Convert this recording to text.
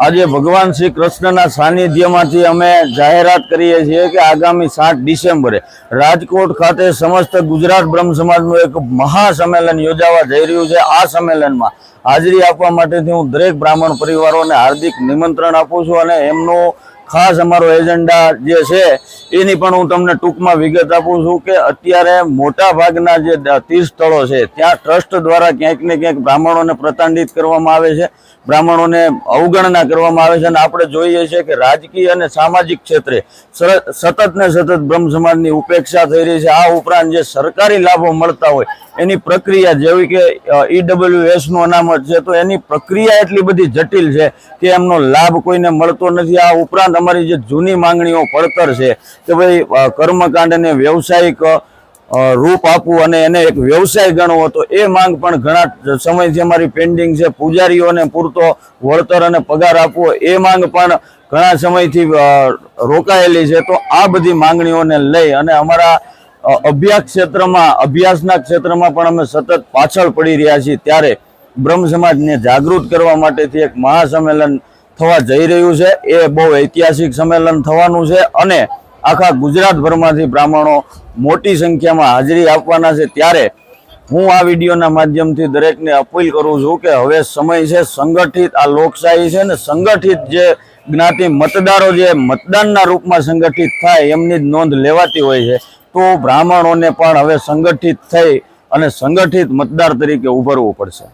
આજે ભગવાન શ્રી કૃષ્ણના સાનિધ્યમાંથી અમે જાહેરાત કરીએ છીએ કે આગામી સાત ડિસેમ્બરે રાજકોટ ખાતે સમસ્ત ગુજરાત બ્રહ્મ સમાજનું એક મહાસંમેલન યોજાવા જઈ રહ્યું છે. આ સંમેલનમાં હાજરી આપવા માટેથી હું દરેક બ્રાહ્મણ પરિવારોને હાર્દિક નિમંત્રણ આપું છું અને એમનો ખાસ અમારો એજન્ડા જે છે, એની પણ હું તમને ટૂંકમાં વિગત આપું છું કે અત્યારે મોટા ભાગના જે દ- તીર્થ સ્થળો છે, ત્યાં ટ્રસ્ટ દ્વારા ક્યાંક ને ક્યાંક બ્રાહ્મણોને પ્રતાંડિત કરવામાં આવે છે, બ્રાહ્મણોને અવગણના કરવામાં આવે છે અને આપણે જોઈએ છીએ કે રાજકીય અને સામાજિક ક્ષેત્રે સતત ને સતત બ્રહ્મ સમાજની ઉપેક્ષા થઈ રહી છે. આ ઉપરાંત જે સરકારી લાભો મળતા હોય, એની પ્રક્રિયા જેવી કે ઈડબ્લ્યુએસનું અનામત છે, તો એની પ્રક્રિયા એટલી બધી જટિલ છે કે એમનો લાભ કોઈને મળતો નથી. આ ઉપરાંત અમારી જે જૂની માંગણીઓ પડતર છે કે ભાઈ કર્મકાંડને વ્યવસાયિક રૂપ આપવું અને એને એક વ્યવસાય ગણવો, તો એ માંગ પણ ઘણા સમયથી અમારી પેન્ડિંગ છે. પૂજારીઓને પૂરતો વળતર અને પગાર આપવો, એ માંગ પણ ઘણા સમયથી રોકાયેલી છે. તો આ બધી માંગણીઓને લઈ અને અમારા અભ્યાસ ક્ષેત્રમાં, અભ્યાસના ક્ષેત્રમાં પણ અમે સતત પાછળ પડી રહ્યા છીએ. ત્યારે બ્રહ્મ સમાજને જાગૃત કરવા માટેથી એક મહાસંમેલન થવા જઈ રહ્યું છે. એ બહુ ઐતિહાસિક સંમેલન થવાનું છે અને આખા ગુજરાતભરમાંથી બ્રાહ્મણો મોટી સંખ્યામાં હાજરી આપવાના છે. ત્યારે હું આ વિડીયોના માધ્યમથી દરેકને અપીલ કરું છું કે હવે સમય છે સંગઠિત, આ લોકશાહી છે ને સંગઠિત જે જ્ઞાતિ મતદારો જે મતદાનના રૂપમાં સંગઠિત થાય એમની જ નોંધ લેવાતી હોય છે. તો બ્રાહ્મણોને પણ હવે સંગઠિત થઈ અને સંગઠિત મતદાર તરીકે ઉભરવું પડશે.